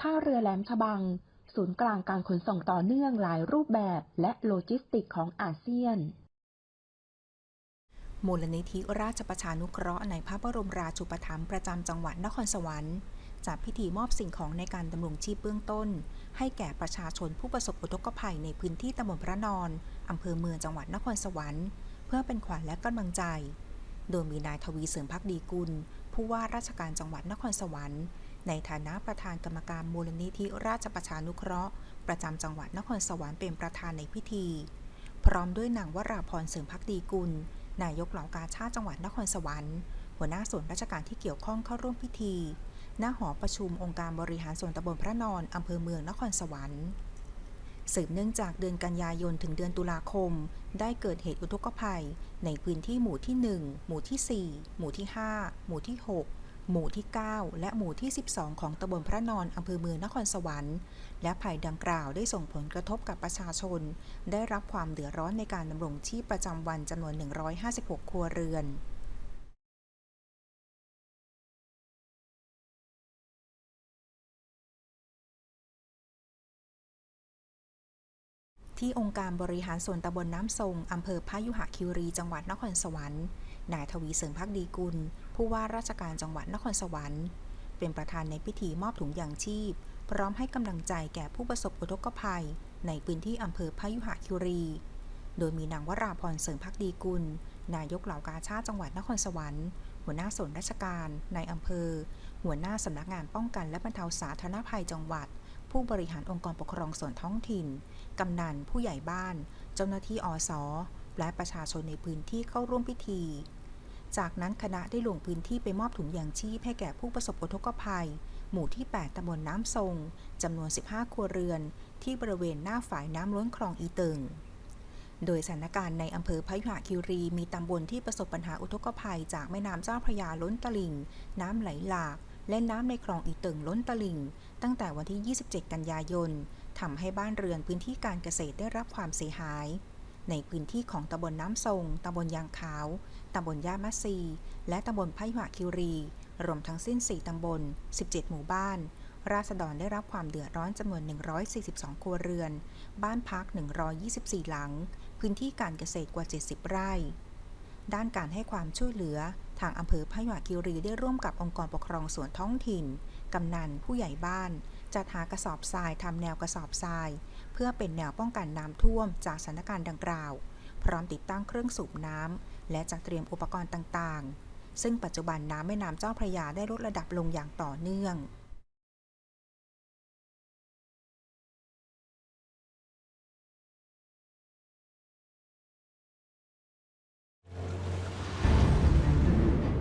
ท่าเรือแหลมฉบัง ศูนย์กลางการขนส่งต่อเนื่องหลายรูปแบบและโลจิสติกของอาเซียน มูลนิธิราชประชานุเคราะห์ในพระบรมราชูปถัมภ์ประจำจังหวัดนครสวรรค์จัดพิธีมอบสิ่งของในการดำรงชีพเบื้องต้น ให้แก่ประชาชนผู้ประสบอุทกภัยในพื้นที่ตำบลพระนอนอำเภอเมืองจังหวัดนครสวรรค์ เพื่อเป็นขวัญและกำลังใจ โดยมีนายทวีเสริมพักดีกุล ผู้ว่าราชการจังหวัดนครสวรรค์ ในฐานะประธานกรรมการมูลนิธิราชประชานุเคราะห์ ประจำจังหวัดนครสวรรค์เป็นประธานในพิธี พร้อมด้วยนางวราพรเสริมพักดีกุล นายกเหล่ากาชาติจังหวัดนครสวรรค์ หัวหน้าส่วนราชการที่เกี่ยวข้องเข้าร่วมพิธี ณ หอประชุมองค์การบริหารส่วนตำบลพระนอนอำเภอเมืองนครสวรรค์สืบเนื่องจากเดือนกันยายนถึงเดือนตุลาคม ได้เกิดเหตุอุทกภัย ในพื้นที่หมู่ที่ 1 หมู่ที่ 4 หมู่ที่ 5 หมู่ที่ 6 หมู่ที่ 9 และหมู่ที่ 12 ของตำบลพระนอนอำเภอเมืองนครสวรรค์ และภัยดังกล่าวได้ส่งผลกระทบกับประชาชน ได้รับความเดือดร้อนในการดำรงชีพประจำวันจำนวน 156 ครัวเรือน ที่องค์การบริหารส่วนตำบลน้ำทรงอำเภอพยุหคิรี จังหวัดนครสวรรค์ นายทวีเสริมพักดีกุล ผู้ว่าราชการจังหวัดนครสวรรค์ เป็นประธานในพิธีมอบถุงยางชีพ พร้อมให้กำลังใจแก่ผู้ประสบอุทกภัย ในพื้นที่อำเภอพยุหคิรี โดยมีนางวราพรเสริมพักดีกุล นายกเหล่ากาชาติจังหวัดนครสวรรค์ หัวหน้าส่วนราชการในอำเภอ หัวหน้าสำนักงานป้องกันและบรรเทาสาธารณภัยจังหวัด ผู้บริหารองค์กรปกครองส่วนท้องถิ่น กำนัน ผู้ใหญ่บ้าน เจ้าหน้าที่อสและประชาชนในพื้นที่เข้าร่วมพิธี จากนั้นคณะได้ลงพื้นที่ไปมอบถุงยางชีพให้แก่ผู้ประสบอุทกภัย หมู่ที่ 8ตำบลน้ำทรงจำนวน 15 ครัวเรือน ที่บริเวณหน้าฝายน้ำล้นคลองอีตึงโดยสถานการณ์ในอำเภอพยุหคิรีมีตำบลที่ประสบปัญหาอุทกภัยจากแม่น้ำเจ้าพระยาล้นตลิ่ง น้ำไหลหลาก และน้ำในคลองอีตึงล้นตลิ่ง ตั้งแต่วันที่ 27 กันยายนทำให้บ้านเรือนพื้นที่การเกษตรได้รับความเสียหาย ในพื้นที่ของตำบลน้ำทรงตำบลยางขาวตำบลยามัซี และตำบลพยุหคิรีรวมทั้งสิ้น 4 ตำบล 17 หมู่บ้าน ราษฎรได้รับความเดือดร้อนจำนวน 142 ครัวเรือน บ้านพัก 124 หลัง พื้นที่การเกษตรกว่า 70 ไร่ ด้านการให้ความช่วยเหลือ ทางอำเภอพยุหคิรีได้ร่วมกับองค์กรปกครองส่วนท้องถิ่น กำนัน ผู้ใหญ่บ้าน จัดหากระสอบทรายทำแนวกระสอบทราย เพื่อเป็นแนวป้องกันน้ำท่วมจากสถานการณ์ดังกล่าว พร้อมติดตั้งเครื่องสูบน้ำและจัดเตรียมอุปกรณ์ต่างๆ ซึ่งปัจจุบันน้ำแม่น้ำเจ้าพระยาได้ลดระดับลงอย่างต่อเนื่อง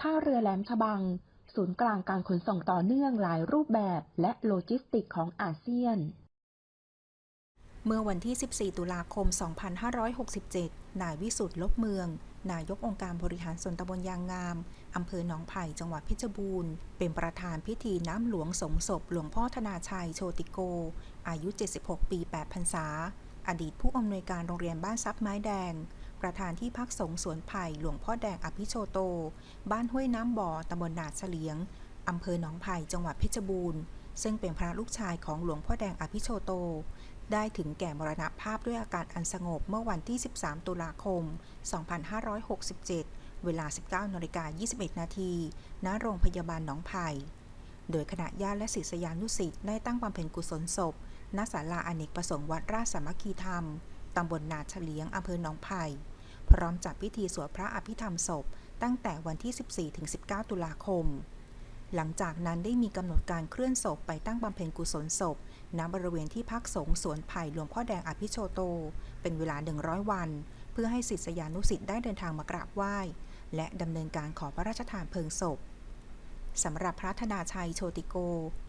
ท่าเรือแหลมฉบัง ศูนย์กลางการขนส่งต่อเนื่องหลายรูปแบบและโลจิสติกของอาเซียน เมื่อวันที่ 14 ตุลาคม 2567 นายวิสุทธ์ลบเมือง นายกองค์การบริหารส่วนตำบลยางงาม อำเภอหนองไผ่ จังหวัดเพชรบูรณ์ เป็นประธานพิธีน้ำหลวงสมศพหลวงพ่อธนาชัยโชติโก อายุ 76 ปี 8 พรรษา อดีตผู้อำนวยการโรงเรียนบ้านซับไม้แดง ประธานที่พักสงฆ์สวนไผ่หลวงพ่อแดงอภิโชโต บ้านห้วยน้ำบ่อตำบลนาดเฉลียงอำเภอหนองไผ่จังหวัดเพชรบูรณ์ซึ่งเป็นพระลูกชายของหลวงพ่อแดงอภิโชโต ได้ถึงแก่มรณภาพด้วยอาการอันสงบเมื่อวันที่ 13 ตุลาคม 2567 เวลา 19นาฬิกา21 นาทีณโรงพยาบาลหนองไผ่ โดยคณะญาติและศิษยานุศิษย์ได้ตั้งบำเพ็ญกุศลศพ ณ ศาลาอเนกประสงค์วัดราชสามัคคีธรรม ตำบลนาเฉลียงอำเภอหนองไผ่ พร้อมจัดพิธีสวดพระอภิธรรมศพ ตั้งแต่วันที่ 14-19 ตุลาคม หลังจากนั้นได้มีกำหนดการเคลื่อนศพไปตั้งบำเพ็ญกุศลศพ ณ บริเวณที่พักสงฆ์สวนไผ่หลวงพ่อแดงอภิโชโต เป็นเวลา 100 วัน เพื่อให้ศิษยานุศิษย์ได้เดินทางมากราบไหว้ และดำเนินการขอพระราชทานเพลิงศพ สำหรับพระธนาชัยโชติโก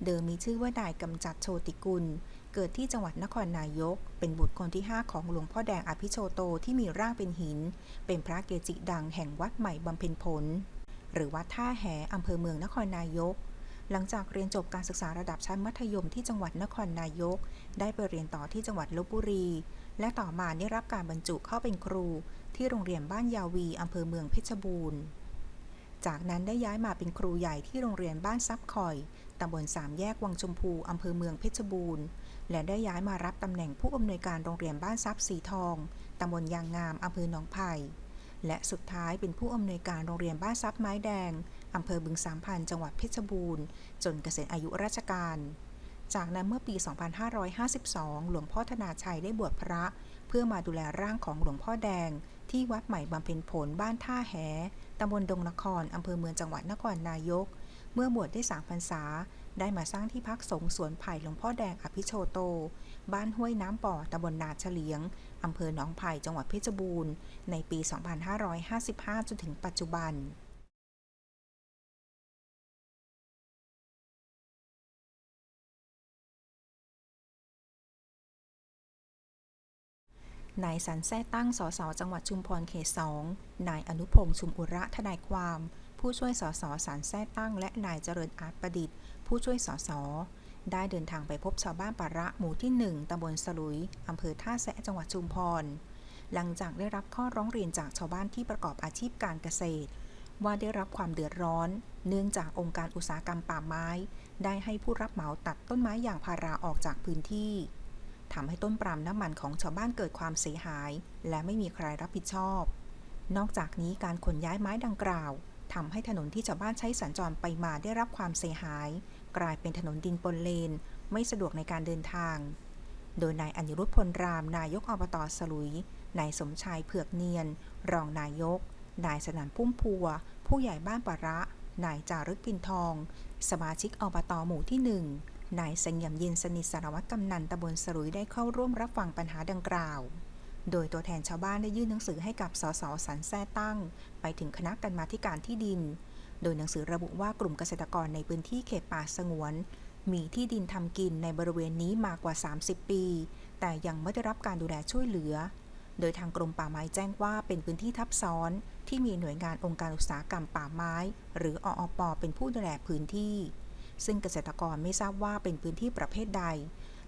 เดิมมีชื่อว่านายกำจัดโชติกุล เกิดที่จังหวัดนครนายก เป็นบุตรคนที่ 5 ของหลวงพ่อแดงอภิโชโตที่มีร่างเป็นหิน เป็นพระเกจิดังแห่งวัดใหม่บำเพ็ญผล หรือวัดท่าแหอำเภอเมืองนครนายก หลังจากเรียนจบการศึกษาระดับชั้นมัธยมที่จังหวัดนครนายก ได้ไปเรียนต่อที่จังหวัดลบบุรี และต่อมาได้รับการบรรจุเข้าเป็นครู ที่โรงเรียนบ้านยาวีอำเภอเมืองเพชรบูรณ์ จากนั้นได้ย้ายมาเป็นครูใหญ่ที่โรงเรียนบ้านซับคอย ตำบลสามแยกวังชมพูอำเภอเมืองเพชรบูรณ์ และได้ย้ายมารับตำแหน่งผู้อำนวยการโรงเรียนบ้านซับสีทอง ตำบลยางงามอำเภอหนองไผ่และสุดท้ายเป็นผู้อำนวยการโรงเรียนบ้านซับไม้แดงอำเภอบึงสามพันจังหวัดเพชรบูรณ์ จนเกษียณอายุราชการ จากนั้นเมื่อปี 2552 หลวงพ่อธนาชัยได้บวชพระ เพื่อมาดูแลร่างของหลวงพ่อแดง ที่วัดใหม่บำเพ็ญผลบ้านท่าแห ตำบลดงนคร อำเภอเมืองจังหวัดนครนายก เมื่อบวชได้สามพรรษา ได้มาสร้างที่พักสงฆ์สวนไผ่หลวงพ่อแดงอภิโชโต บ้านห้วยน้ำป่อตำบลนาเฉลียง อำเภอหนองไผ่จังหวัดเพชรบูรณ์ ในปี 2555 จนถึงปัจจุบัน นายสันแซ่ตั้ง สส จังหวัดชุมพรเขตสองนายอนุพงษ์ชุมอุระทนายความ ผู้ช่วยสสสันแซ่ตั้ง และนายเจริญอาจประดิษฐ์ ผู้ช่วยสส ได้เดินทางไปพบชาวบ้านปาระหมู่ที่ 1ตำบลสลุยอำเภอท่าแซะจังหวัดชุมพร หลังจากได้รับข้อร้องเรียนจากชาวบ้านที่ประกอบอาชีพการเกษตร ว่าได้รับความเดือดร้อน เนื่องจากองค์การอุตสาหกรรมป่าไม้ ได้ให้ผู้รับเหมาตัดต้นไม้อย่างพาราออกจากพื้นที่ ทำให้ต้นปาล์มน้ำมันของชาวบ้านเกิดความเสียหาย และไม่มีใครรับผิดชอบ นอกจากนี้การขนย้ายไม้ดังกล่าวทำให้ถนนที่ชาวบ้านใช้สัญจรไปมาได้รับความเสียหาย กลายเป็นถนนดินปนเลน ไม่สะดวกในการเดินทาง โดยนายอนิรุธพลรามนายกอบตสลุยนายสมชายเผือกเนียน รองนายก นายสนันพุ่มพัว ผู้ใหญ่บ้านปะระ นายจารึกปินทอง สมาชิกอบตหมู่ที่หนึ่ง นายเสงยมย็นสนิทสารวัตรกำนันตำบลสรุยได้เข้าร่วมรับฟังปัญหาดังกล่าว โดยตัวแทนชาวบ้านได้ยื่นหนังสือให้กับสสสันแซ่ตั้ง ไปถึงคณะกรรมาธิการที่ดิน โดยหนังสือระบุว่ากลุ่มเกษตรกรในพื้นที่เขตป่าสงวน มีที่ดินทำกินในบริเวณนี้มากกว่า 30 ปี แต่ยังไม่ได้รับการดูแลช่วยเหลือ โดยทางกรมป่าไม้แจ้งว่าเป็นพื้นที่ทับซ้อน ที่มีหน่วยงานองค์การอุตสาหกรรมป่าไม้ หรือออปเป็นผู้ดูแลพื้นที่ ซึ่งเกษตรกรไม่ทราบว่าเป็นพื้นที่ประเภทใด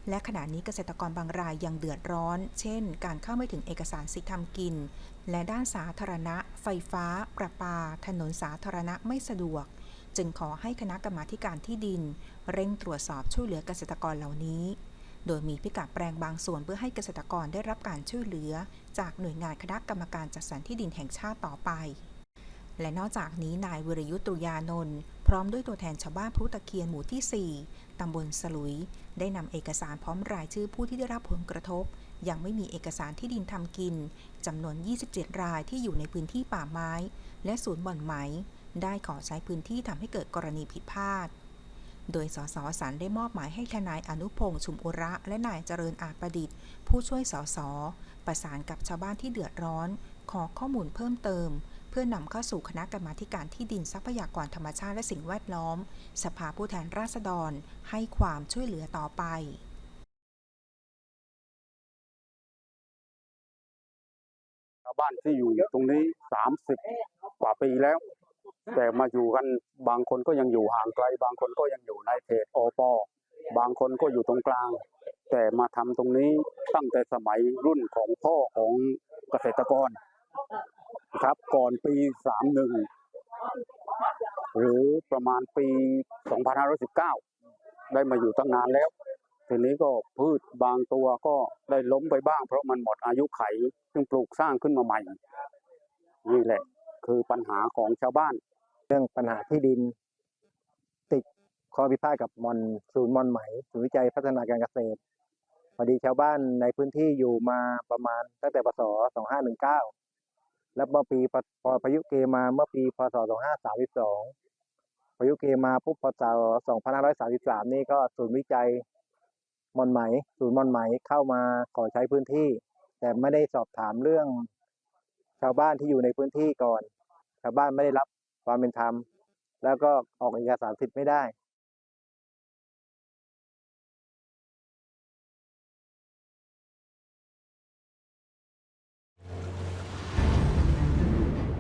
และขณะนี้เกษตรกรบางรายยังเดือดร้อน เช่น การเข้าไม่ถึงเอกสารสิทธิทำกิน และด้านสาธารณะ ไฟฟ้า ประปา ถนนสาธารณะไม่สะดวก จึงขอให้คณะกรรมาการที่ดิน เร่งตรวจสอบช่วยเหลือเกษตรกรเหล่านี้โดยมีพิกัดแปลงบางส่วนเพื่อให้เกษตรกรได้รับการช่วยเหลือ จากหน่วยงานคณะกรรมการจัดสรรที่ดินแห่งชาติต่อไป และนอกจากนี้นายวิรยุทธตุยานนท์ ร้อมด้วยตัวแทนชาวบ้านพลุตะเคียนหมู่ที่ 4 ตำบลสลุย ได้นำเอกสารพร้อมรายชื่อผู้ที่ได้รับผลกระทบ ยังไม่มีเอกสารที่ดินทำกินจำนวน 27 รายที่อยู่ในพื้นที่ป่าไม้ และศูนย์บ่อนไหม ได้ขอใช้พื้นที่ทำให้เกิดกรณีผิดพลาด โดยสสสันได้มอบหมายให้ทนายอนุพงษ์ชุมอุระ และนายเจริญอาจประดิษฐ์ ผู้ช่วยสสประสานกับชาวบ้านที่เดือดร้อน ขอข้อมูลเพิ่มเติมเพื่อนำเข้าสู่คณะกรรมาการที่ดินทรัพยากรธรรมชาติและสิ่งแวดล้อม สภาผู้แทนราษฎร ให้ความช่วยเหลือต่อไปชาวบ้านที่อยู่ตรงนี้สามสิบกว่าปีแล้ว แต่มาอยู่กันบางคนก็ยังอยู่ห่างไกล บางคนก็ยังอยู่ในเขตอปบางคนก็อยู่ตรงกลาง แต่มาทำตรงนี้ตั้งแต่สมัยรุ่นของพ่อของเกษตรกร ครับก่อนปีสามหนึ่งหรือประมาณปีสองพันห้าร้อยสิบเก้าได้มาอยู่ตั้งนานแล้ว ทีนี้ก็พืชบางตัวก็ได้ล้มไปบ้าง เพราะมันหมดอายุไขซึ่งปลูกสร้างขึ้นมาใหม่ นี่แหละ คือปัญหาของชาวบ้าน เรื่องปัญหาที่ดิน ติดข้อพิพาทกับมอนศูนย์มอนไหมศูนย์วิจัยพัฒนาการเกษตรพอดีชาวบ้านในพื้นที่อยู่มาประมาณตั้งแต่พศ2519 แล้วเมื่อปีพอพายุเกมาเมื่อปีพศ2532พายุเกมาปุ๊บพศ2533 นี่ก็ศูนย์วิจัยมอนไหมศูนย์มอนไหมเข้ามาขอใช้พื้นที่ แต่ไม่ได้สอบถามเรื่องชาวบ้านที่อยู่ในพื้นที่ก่อน ชาวบ้านไม่ได้รับความเป็นธรรม แล้วก็ออกเอกสารสิทธิ์ไม่ได้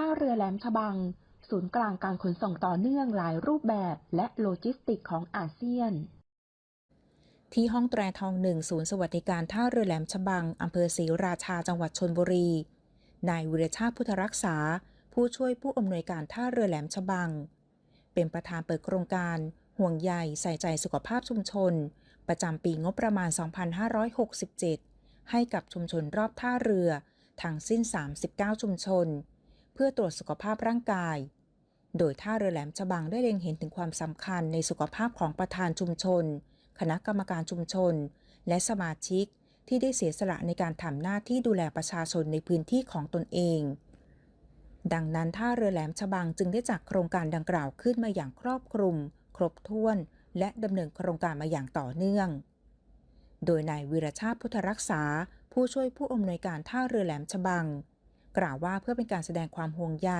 ท่าเรือแหลมฉบัง ศูนย์กลางการขนส่งต่อเนื่องหลายรูปแบบและโลจิสติกของอาเซียน ที่ห้องแตรทองหนึ่งศูนย์สวัสดิการท่าเรือแหลมฉบังอำเภอศรีราชาจังหวัดชนบุรี นายวิรชาติพุทธรักษา ผู้ช่วยผู้อำนวยการท่าเรือแหลมฉบัง เป็นประธานเปิดโครงการห่วงใยใส่ใจสุขภาพชุมชน ประจำปีงบประมาณ 2567 ให้กับชุมชนรอบท่าเรือทั้งสิ้น 39 ชุมชน เพื่อตรวจสุขภาพร่างกาย โดยท่าเรือแหลมฉบังได้เล็งเห็นถึงความสำคัญในสุขภาพของประธานชุมชน คณะกรรมการชุมชน และสมาชิกที่ได้เสียสละในการทำหน้าที่ดูแลประชาชนในพื้นที่ของตนเอง ดังนั้นท่าเรือแหลมฉบังจึงได้จัดโครงการดังกล่าวขึ้นมาอย่างครอบคลุม ครบถ้วน และดำเนินโครงการมาอย่างต่อเนื่อง โดยนายวีรชาติพุทธรักษา ผู้ช่วยผู้อำนวยการท่าเรือแหลมฉบัง กล่าวว่าเพื่อเป็นการแสดงความห่วงใย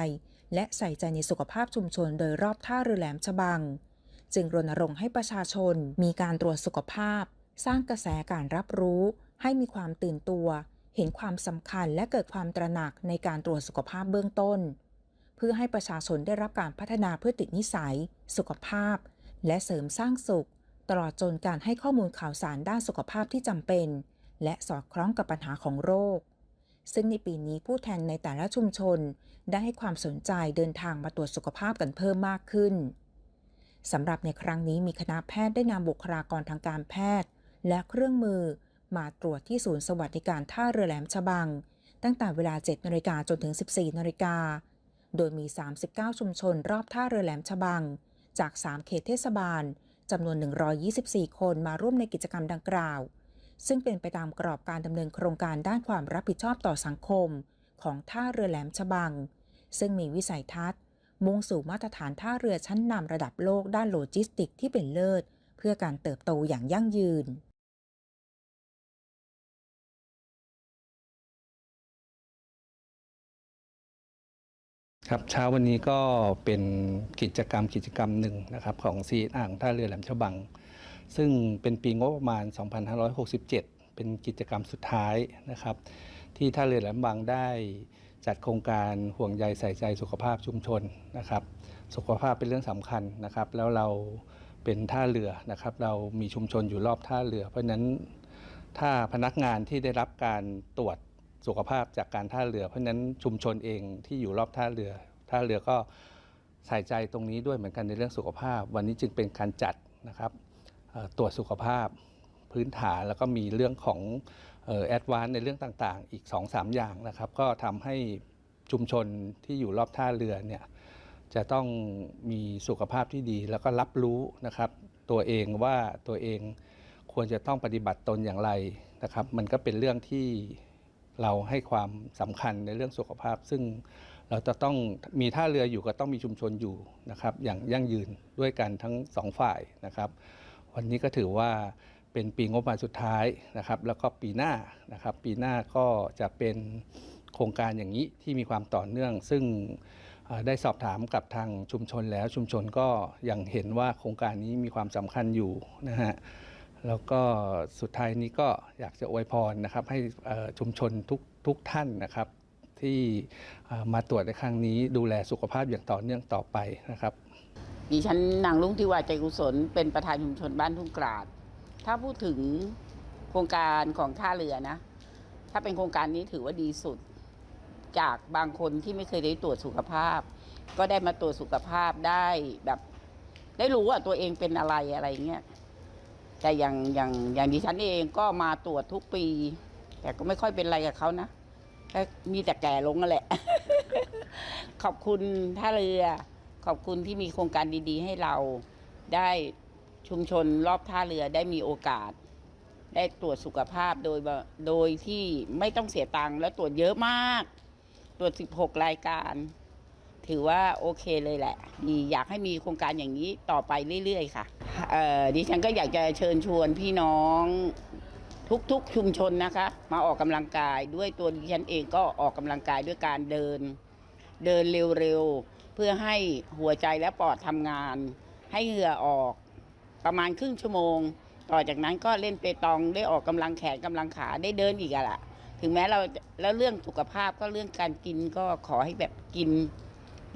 และใส่ใจในสุขภาพชุมชนโดยรอบท่าเรือแหลมฉบัง จึงรณรงค์ให้ประชาชนมีการตรวจสุขภาพ สร้างกระแสการรับรู้ ให้มีความตื่นตัว เห็นความสำคัญและเกิดความตระหนักในการตรวจสุขภาพเบื้องต้น เพื่อให้ประชาชนได้รับการพัฒนาเพื่อติดนิสัย สุขภาพ และเสริมสร้างสุข ตลอดจนการให้ข้อมูลข่าวสารด้านสุขภาพที่จำเป็น และสอดคล้องกับปัญหาของโรค ซึ่งในปีนี้ผู้แทนในแต่ละชุมชน ได้ให้ความสนใจเดินทางมาตรวจสุขภาพกันเพิ่มมากขึ้นสำหรับในครั้งนี้มีคณะแพทย์ได้นำบุคลากรทางการแพทย์ และเครื่องมือมาตรวจที่ศูนย์สวัสดิการท่าเรือแหลมฉบัง ตั้งแต่เวลา 7นาฬิกาจนถึง 14นาฬิกา โดยมี 39 ชุมชนรอบท่าเรือแหลมฉบัง จาก 3 เขตเทศบาลจำนวน 124 คนมาร่วมในกิจกรรมดังกล่าว ซึ่งเป็นไปตามกรอบการดำเนินโครงการด้านความรับผิดชอบต่อสังคม ของท่าเรือแหลมฉบัง ซึ่งมีวิสัยทัศน์ มุ่งสู่มาตรฐานท่าเรือชั้นนำระดับโลกด้านโลจิสติกที่เป็นเลิศ เพื่อการเติบโตอย่างยั่งยืนครับเช้าวันนี้ก็เป็นกิจกรรมกิจกรรมหนึ่งนะครับของซีอ่างท่าเรือแหลมฉบัง ซึ่งเป็นปีงบประมาณ 2567 เป็นกิจกรรมสุดท้ายนะครับ ที่ท่าเรือแหลมบังได้จัดโครงการห่วงใยใส่ใจสุขภาพชุมชนนะครับ สุขภาพเป็นเรื่องสำคัญนะครับ แล้วเราเป็นท่าเรือนะครับ เรามีชุมชนอยู่รอบท่าเรือ เพราะฉะนั้นถ้าพนักงานที่ได้รับการตรวจสุขภาพจากการท่าเรือ เพราะฉะนั้นชุมชนเองที่อยู่รอบท่าเรือ ท่าเรือก็ใส่ใจตรงนี้ด้วยเหมือนกันในเรื่องสุขภาพ วันนี้จึงเป็นการจัดนะครับ ตรวจสุขภาพพื้นฐานแล้วก็มีเรื่องของแอดวานในเรื่องต่างๆ อีก 2-3 อย่างนะครับ ก็ทำให้ชุมชนที่อยู่รอบท่าเรือเนี่ยจะต้องมีสุขภาพที่ดี แล้วก็รับรู้นะครับ ตัวเองว่าตัวเองควรจะต้องปฏิบัติตนอย่างไรนะครับ มันก็เป็นเรื่องที่เราให้ความสำคัญในเรื่องสุขภาพ ซึ่งเราจะต้องมีท่าเรืออยู่ก็ต้องมีชุมชนอยู่นะครับ อย่างยั่งยืนด้วยกันทั้งสองฝ่ายนะครับ วันนี้ก็ถือว่าเป็นปีงบประมาณสุดท้ายนะครับ แล้วก็ปีหน้านะครับ ปีหน้าก็จะเป็นโครงการอย่างนี้ที่มีความต่อเนื่อง ซึ่งได้สอบถามกับทางชุมชนแล้วชุมชนก็ยังเห็นว่าโครงการนี้มีความสำคัญอยู่นะฮะแล้วก็สุดท้ายนี้ก็อยากจะอวยพรนะครับ ให้ชุมชนทุกทุกท่านนะครับ ที่มาตรวจในครั้งนี้ดูแลสุขภาพอย่างต่อเนื่องต่อไปนะครับ ดิฉันนางลุงทิวาใจกุศลเป็นประธานชุมชนบ้านทุ่งกราด ถ้าพูดถึงโครงการของท่าเรือนะ ถ้าเป็นโครงการนี้ถือว่าดีสุด จากบางคนที่ไม่เคยได้ตรวจสุขภาพ ก็ได้มาตรวจสุขภาพได้แบบ ได้รู้ว่าตัวเองเป็นอะไรอะไรเงี้ยแต่อย่างอย่างอย่างดิฉันเองก็มาตรวจทุกปี แต่ก็ไม่ค่อยเป็นอะไรกับเขานะมีแต่แก่ลงนั่นแหละ ขอบคุณท่าเรือ ขอบคุณที่มีโครงการดีๆ ให้เราได้ชุมชนรอบท่าเรือได้มีโอกาส ได้ตรวจสุขภาพโดยโดยที่ไม่ต้องเสียตังค์แล้วตรวจเยอะมาก ตรวจ 16 รายการ ถือว่าโอเคเลยแหละดีอยากให้มีโครงการอย่างนี้ต่อไปเรื่อยๆ ค่ะดิฉันก็อยากจะเชิญชวนพี่น้องทุกๆชุมชนนะคะ มาออกกำลังกายด้วยตัวดิฉันเองก็ออกกำลังกายด้วยการเดิน เดินเร็วๆ เพื่อให้หัวใจและปอดทำงาน ให้เหงื่อออกประมาณครึ่งชั่วโมง ต่อจากนั้นก็เล่นเปตองได้ออกกำลังแขนกำลังขาได้เดินอีกอะล่ะ ถึงแม้เราแล้วเรื่องสุขภาพก็เรื่องการกินก็ขอให้แบบกิน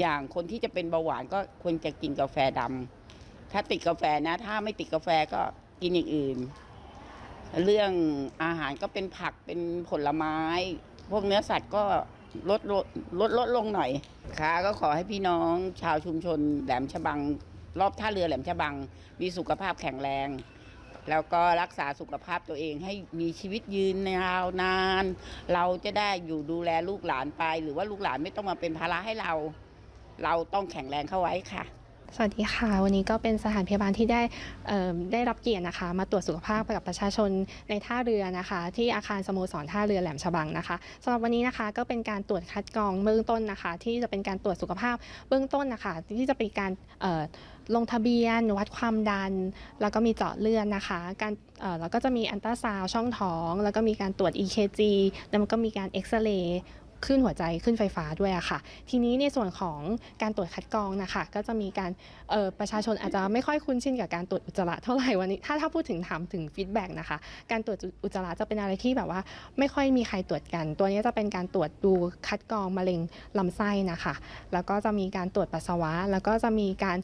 อย่างคนที่จะเป็นเบาหวานก็ควรจะกินกาแฟดำถ้าติดกาแฟนะ ถ้าไม่ติดกาแฟก็กินอย่างอื่น เรื่องอาหารก็เป็นผักเป็นผลไม้ พวกเนื้อสัตว์ก็ลดลดลดลดลงหน่อย ค่ะก็ขอให้พี่น้องชาวชุมชนแหลมฉบัง รอบท่าเรือแหลมฉบัง มีสุขภาพแข็งแรง แล้วก็รักษาสุขภาพตัวเองให้มีชีวิตยืนยาวนาน เราจะได้อยู่ดูแลลูกหลานไป หรือว่าลูกหลานไม่ต้องมาเป็นภาระให้เรา เราต้องแข็งแรงเข้าไว้ค่ะ สวัสดีค่ะ วันนี้ก็เป็นสถานพยาบาลที่ได้ได้รับเกียรตินะคะ มาตรวจสุขภาพกับประชาชนในท่าเรือนะคะ ที่อาคารสโมสรท่าเรือแหลมฉบังนะคะสำหรับวันนี้นะคะก็เป็นการตรวจคัดกรองเบื้องต้นนะคะ ที่จะเป็นการตรวจสุขภาพเบื้องต้นนะคะ ที่จะเป็นการลงทะเบียน วัดความดัน แล้วก็มีเจาะเลือดนะคะ การแล้วก็จะมีอันตราซาวช่องท้อง แล้วก็มีการตรวจ EKG แล้วมันก็มีการเอ็กซเรย์ ขึ้นหัวใจขึ้นไฟฟ้าด้วยอะค่ะ ทีนี้ในส่วนของการตรวจคัดกรองนะคะก็จะมีการประชาชนอาจจะไม่ค่อยคุ้นชินกับการตรวจอุจจาระเท่าไหร่วันนี้ถ้าถ้าพูดถึงถามถึงฟีดแบ็กนะคะการตรวจอุจจาระจะเป็นอะไรที่แบบว่า ไม่ค่อยมีใครตรวจกัน ตัวนี้จะเป็นการตรวจดูคัดกรองมะเร็งลำไส้นะคะ แล้วก็จะมีการตรวจปัสสาวะ แล้วก็จะมีการ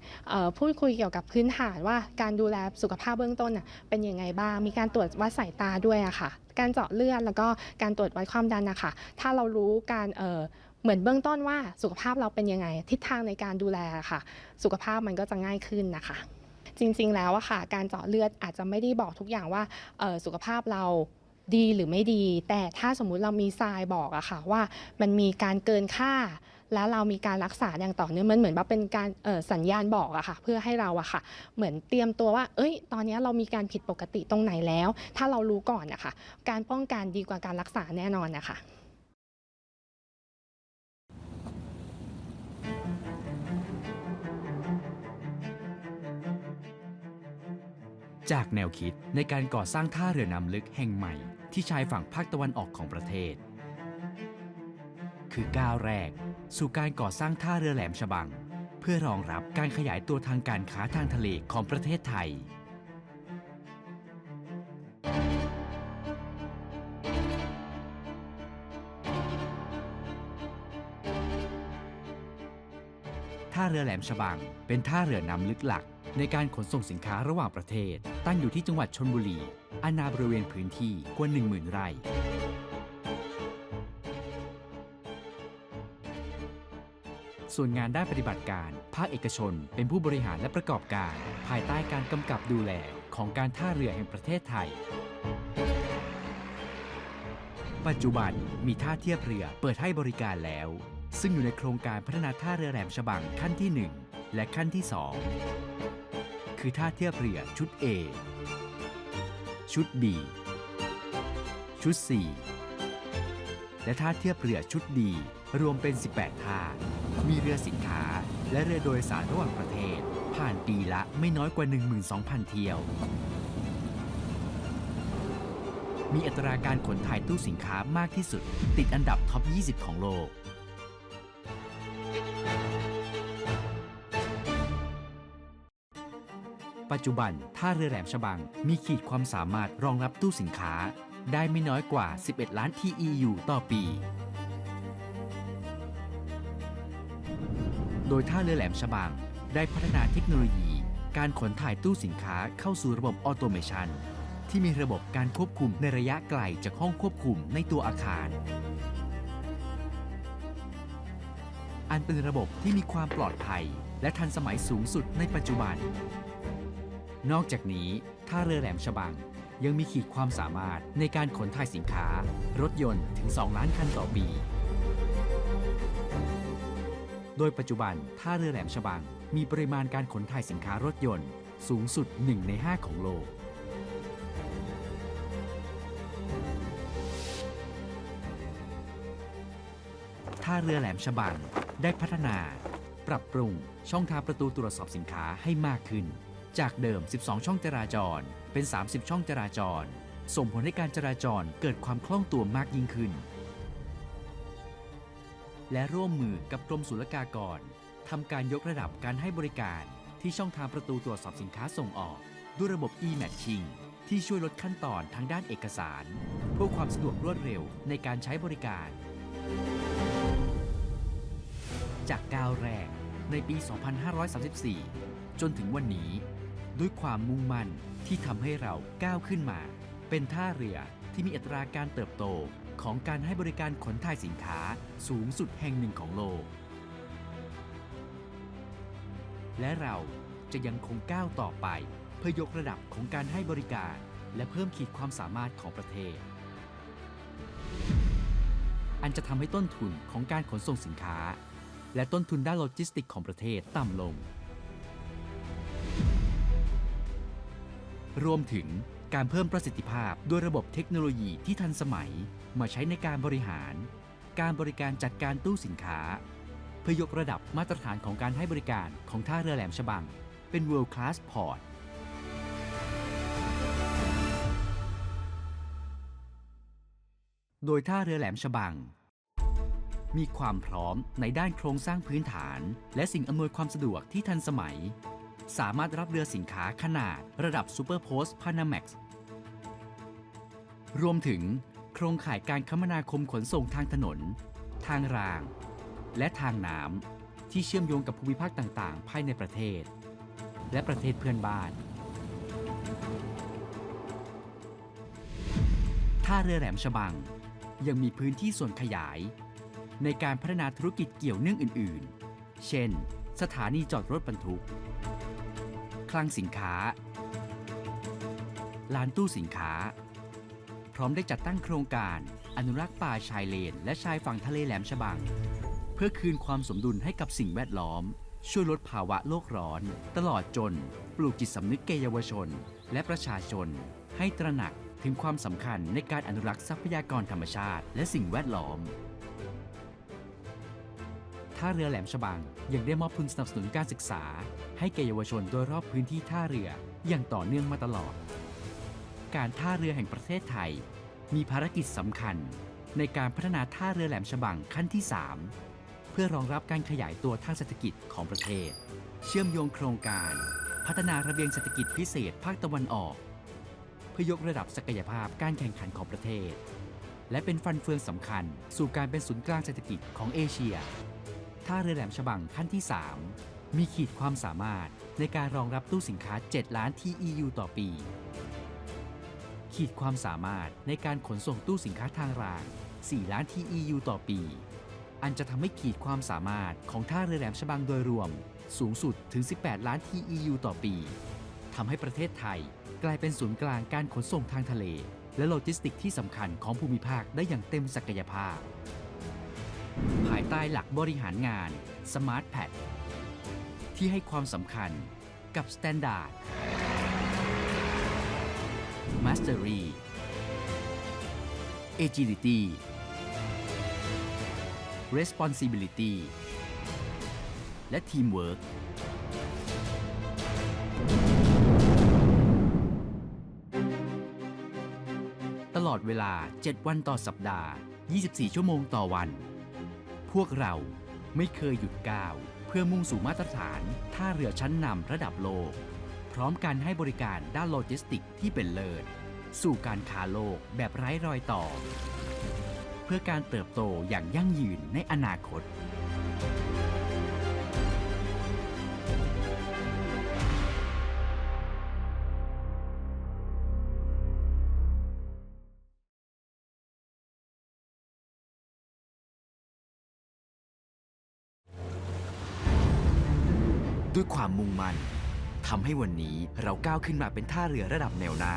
พูดคุยเกี่ยวกับพื้นฐานว่าการดูแลสุขภาพเบื้องต้นเป็นยังไงบ้างมีการตรวจวัดสายตาด้วยอะค่ะ การเจาะเลือดแล้วก็การตรวจวัดความดันนะคะถ้าเรารู้การเอ่อเหมือนเบื้องต้นว่าสุขภาพเราเป็นยังไง ทิศทางในการดูแลค่ะ สุขภาพมันก็จะง่ายขึ้นนะคะจริง ๆ แล้วอะค่ะ การเจาะเลือดอาจจะไม่ได้บอกทุกอย่างว่าเอ่อสุขภาพเราดีหรือไม่ดี แต่ถ้าสมมุติเรามีทรายบอกอะค่ะว่ามันมีการเกินค่า แล้วเรามีการรักษาอย่างต่อเนื่องมันเหมือนว่าเป็นการสัญญาณบอกอะค่ะเพื่อให้เราอะค่ะ เหมือนเตรียมตัวว่า เอ้ย ตอนนี้เรามีการผิดปกติตรงไหนแล้ว ถ้าเรารู้ก่อนนะคะการป้องกันดีกว่าการรักษาแน่นอนนะคะจากแนวคิดในการก่อสร้างท่าเรือน้ำลึกแห่งใหม่ที่ชายฝั่งภาคตะวันออกของประเทศ คือก้าวแรก สู่การก่อสร้างท่าเรือแหลมฉบัง เพื่อรองรับการขยายตัวทางการค้าทางทะเลของประเทศไทย ท่าเรือแหลมฉบัง เป็นท่าเรือน้ำลึกหลัก ในการขนส่งสินค้าระหว่างประเทศ ตั้งอยู่ที่จังหวัดชนบุรีอาณาบริเวณพื้นที่กว่า10,000 ไร่ ส่วนงานด้านปฏิบัติการ ภาคเอกชน เป็นผู้บริหารและประกอบการ ภายใต้การกำกับดูแลของการท่าเรือแห่งประเทศไทย ปัจจุบันมีท่าเทียบเรือเปิดให้บริการแล้ว ซึ่งอยู่ในโครงการพัฒนาท่าเรือแหลมฉบังขั้นที่ 1 และขั้นที่ 2 คือท่าเทียบเรือชุด A ชุด B ชุด C และท่าเทียบเรือชุด D รวมเป็น 18 ท่า มีเรือสินค้า และเรือโดยสารระหว่างประเทศ ผ่านปีละไม่น้อยกว่า 12,000 เที่ยว มีอัตราการขนถ่ายตู้สินค้ามากที่สุด ติดอันดับท็อป 20 ของโลกปัจจุบันท่าเรือแหลมฉบังมีขีดความสามารถรองรับตู้สินค้า ได้ไม่น้อยกว่า 11 ล้าน TEU ต่อปี โดยท่าเรือแหลมฉบังได้พัฒนาเทคโนโลยี การขนถ่ายตู้สินค้าเข้าสู่ระบบออโตเมชันที่มีระบบการควบคุมในระยะไกลจากห้องควบคุมในตัวอาคาร อันเป็นระบบที่มีความปลอดภัย และทันสมัยสูงสุดในปัจจุบัน นอกจากนี้ท่าเรือแหลมฉบังยังมีขีดความสามารถในการขนถ่ายสินค้า รถยนต์ถึง 2 ล้านคันต่อปี โดยปัจจุบันท่าเรือแหลมฉบัง มีปริมาณการขนถ่ายสินค้ารถยนต์ สูงสุด 1 ใน 5 ของโลก ท่าเรือแหลมฉบังได้พัฒนา ปรับปรุงช่องทางประตูตรวจสอบสินค้าให้มากขึ้น จากเดิม 12 ช่องจราจร เป็น 30 ช่องจราจร ส่งผลให้การจราจรเกิดความคล่องตัวมากยิ่งขึ้น และร่วมมือกับกรมศุลกากรทำการยกระดับการให้บริการที่ช่องทางประตูตรวจสอบสินค้าส่งออก ด้วยระบบ e-matching ที่ช่วยลดขั้นตอนทางด้านเอกสาร เพื่อความสะดวกรวดเร็วในการใช้บริการ จากก้าวแรกในปี 2534 จนถึงวันนี้ ด้วยความมุ่งมั่นที่ทำให้เราก้าวขึ้นมา เป็นท่าเรือที่มีอัตราการเติบโต ของการให้บริการขนถ่ายสินค้าสูงสุดแห่งหนึ่งของโลก และเราจะยังคงก้าวต่อไปเพื่อยกระดับของการให้บริการ และเพิ่มขีดความสามารถของประเทศ อันจะทำให้ต้นทุนของการขนส่งสินค้า และต้นทุนด้านโลจิสติกของประเทศต่ำลง รวมถึง การเพิ่มประสิทธิภาพด้วยระบบเทคโนโลยีที่ทันสมัยมาใช้ในการบริหาร การบริการจัดการตู้สินค้า เพื่อยกระดับมาตรฐานของการให้บริการของท่าเรือแหลมฉบัง เป็น World Class Port โดยท่าเรือแหลมฉบัง มีความพร้อมในด้านโครงสร้างพื้นฐาน และสิ่งอำนวยความสะดวกที่ทันสมัย สามารถรับเรือสินค้าขนาดระดับ Super Post Panamax ร รวมถึงโครงข่ายการคมนาคมขนส่งทางถนน ทางราง และทางน้ำที่เชื่อมโยงกับภูมิภาคต่างๆ ภายในประเทศ และประเทศเพื่อนบ้านท่าเรือแหลมฉบัง ยังมีพื้นที่ส่วนขยาย ในการพัฒนาธุรกิจเกี่ยวเนื่องอื่น ๆ เช่น สถานีจอดรถบรรทุก คลังสินค้า ลานตู้สินค้า พร้อมได้จัดตั้งโครงการ อนุรักษ์ป่าชายเลน และชายฝั่งทะเลแหลมฉบัง เพื่อคืนความสมดุลให้กับสิ่งแวดล้อม ช่วยลดภาวะโลกร้อน ตลอดจน ปลูกจิตสำนึกแก่เยาวชน และประชาชน ให้ตระหนักถึงความสำคัญในการอนุรักษ์ทรัพยากรธรรมชาติ และสิ่งแวดล้อมท่าเรือแหลมฉบังยังได้มอบทุนสนับสนุนการศึกษา ให้แก่เยาวชนโดยรอบพื้นที่ท่าเรืออย่างต่อเนื่องมาตลอด การท่าเรือแห่งประเทศไทย มีภารกิจสำคัญในการพัฒนาท่าเรือแหลมฉบังขั้นที่ 3 เพื่อรองรับการขยายตัวทางเศรษฐกิจของประเทศ เชื่อมโยงโครงการ พัฒนาระเบียงเศรษฐกิจพิเศษภาคตะวันออก เพื่อยกระดับศักยภาพการแข่งขันของประเทศ และเป็นฟันเฟืองสำคัญ สู่การเป็นศูนย์กลางเศรษฐกิจของเอเชีย ท่าเรือแหลมฉบังขั้นที่ 3 มีขีดความสามารถในการรองรับตู้สินค้า 7 ล้าน TEU ต่อปี ขีดความสามารถในการขนส่งตู้สินค้าทางราง 4 ล้าน TEU ต่อปี อันจะทำให้ขีดความสามารถของท่าเรือแหลมฉบังโดยรวม สูงสุดถึง 18 ล้าน TEU ต่อปีทำให้ประเทศไทยกลายเป็นศูนย์กลางการขนส่งทางทะเล และโลจิสติกที่สำคัญของภูมิภาคได้อย่างเต็มศักยภาพ ภายใต้หลักบริหารงาน Smart p a d ที่ให้ความสำคัญกับ Standard Mastery Agility Responsibility และ Teamwork ตลอดเวลา 7 วันต่อสัปดาห์ 24 ชั่วโมงต่อวัน พวกเราไม่เคยหยุดก้าว เพื่อมุ่งสู่มาตรฐานท่าเรือชั้นนำระดับโลก พร้อมการให้บริการด้านโลจิสติกที่เป็นเลิศ สู่การค้าโลกแบบไร้รอยต่อ เพื่อการเติบโตอย่างยั่งยืนในอนาคตด้วยความมุ่งมั่นทำให้วันนี้เราก้าวขึ้นมาเป็นท่าเรือระดับแนวหน้า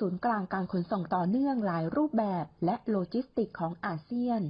ศูนย์กลางการขนส่งต่อเนื่องหลายรูปแบบและโลจิสติกของอาเซียน